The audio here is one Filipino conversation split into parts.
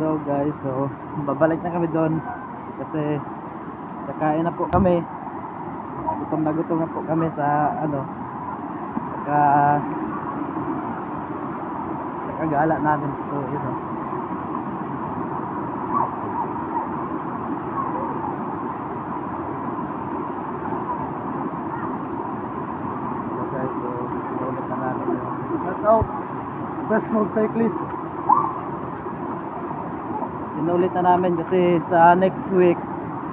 So guys, so babalik na kami doon kasi kakain na po kami. Gutom na gutom na po kami sa ano saka sa kagala namin. So yun o. So guys, so sinulit na namin yung out. Best mode Sinulit na namin kasi sa next week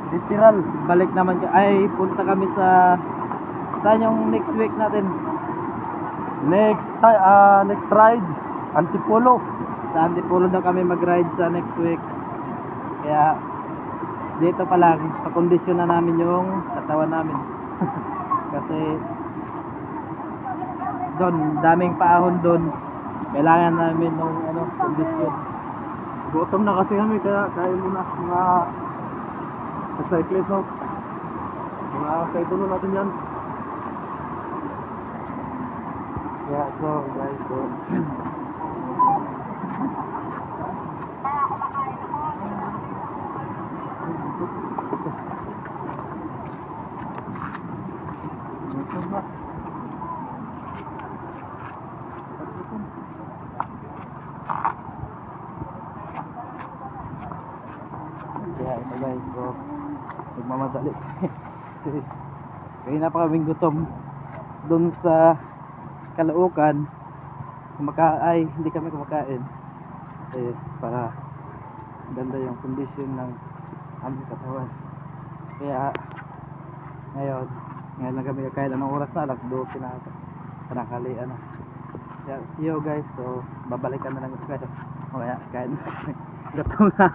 Literal. balik naman ay punta kami sa saan yung next week natin Next, ah next ride. Antipolo. sa Antipolo daw kami mag-ride sa next week kaya dito pa lang pakondisyon na namin yung katawan namin kasi doon daming paahon doon kailangan namin ng ano kondisyon Gutom na kasi kami kaya kain muna mga cyclist no. Mga kaitulo natin yan. kaya so guys so Kaya ito guys, so nagmamadali. Kasi kaya na pa kaming gutom doon sa Kalaukan. Kumaka ay hindi kami kumakain. Kasi para ganda yung condition ng aming katawan. Kaya ngayon, ngayon lang kami kakain. Anong oras na? Alas 12 na. Panakalian na. Kaya see you guys. So babalikan na lang ito kayo. Mamaya kain. Gutom na.